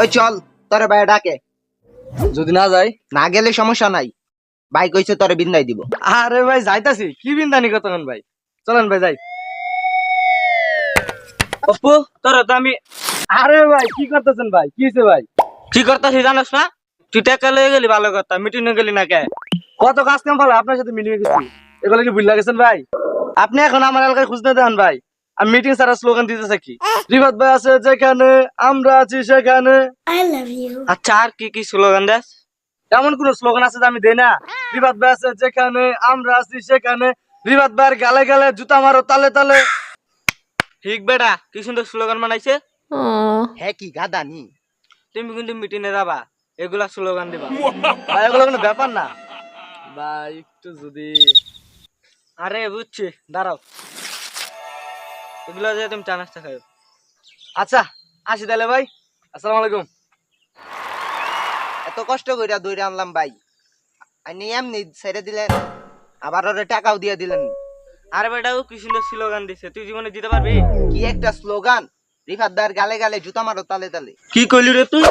ওই চল তোরে ভাই ডাকে। যদি না যাই? না গেলে সমস্যা নাই। ভাই কইছে তোরে বিন্দাই দিব। আরে ভাই যাইতাছি। কি বিন্দানি কতক্ষণ ভাই? চলেন ভাই যাই। অপু তোর তো আমি আরে ভাই কি করতেছেন ভাই? কি হয়েছে ভাই? কি করতেছিস জানোস না? তুই টাকা লয়ে গেলি ভালো কথা মিটিং গেলি না কে? কত কাজ কাম ভালো আপনার সাথে মিলিয়ে গেছি। এগুলো কি ভুল লাগেছেন ভাই? আপনি এখন আমার এলাকায় খুঁজতে দেন ভাই। আমি মিটিং সারা স্লোগান দিতে কি? রিফাত ভাই আছে যেখানে আমরা আছি সেখানে। I love you. আচ্ছা আর কি কি স্লোগান দেস? এমন কোন স্লোগান আছে যে আমি দেই না? রিফাত ভাই আছে যেখানে আমরা আছি সেখানে। রিফাত ভাইয়ের গালে গালে জুতা মারো তালে তালে। ঠিক বেটা কি সুন্দর স্লোগান বানাইছে? হ্যাঁ কি গাদা নি। তুমি কিন্তু মিটিং এ যাবা এগুলা স্লোগান দিবা। ভাই এগুলো কোনো ব্যাপার না। ভাই একটু যদি আরে বুঝছি দাঁড়াও। এগুলা যে তুমি চা নাস্তা খাও আচ্ছা আসি তাহলে ভাই। আসসালামু আলাইকুম। এত কষ্ট কইরা দৌড়ে আনলাম ভাই। এমনি ছেড়ে দিলেন আবার ওরে টাকাও দিয়ে দিলেন। আরে বেটা ও কি সুন্দর স্লোগান দিছে। তুই জীবনে দিতে পারবি? কি একটা স্লোগান? রিফাত ভাইয়ের গালে গালে জুতা মারো তালে তালে। কি কইলি রে তুই?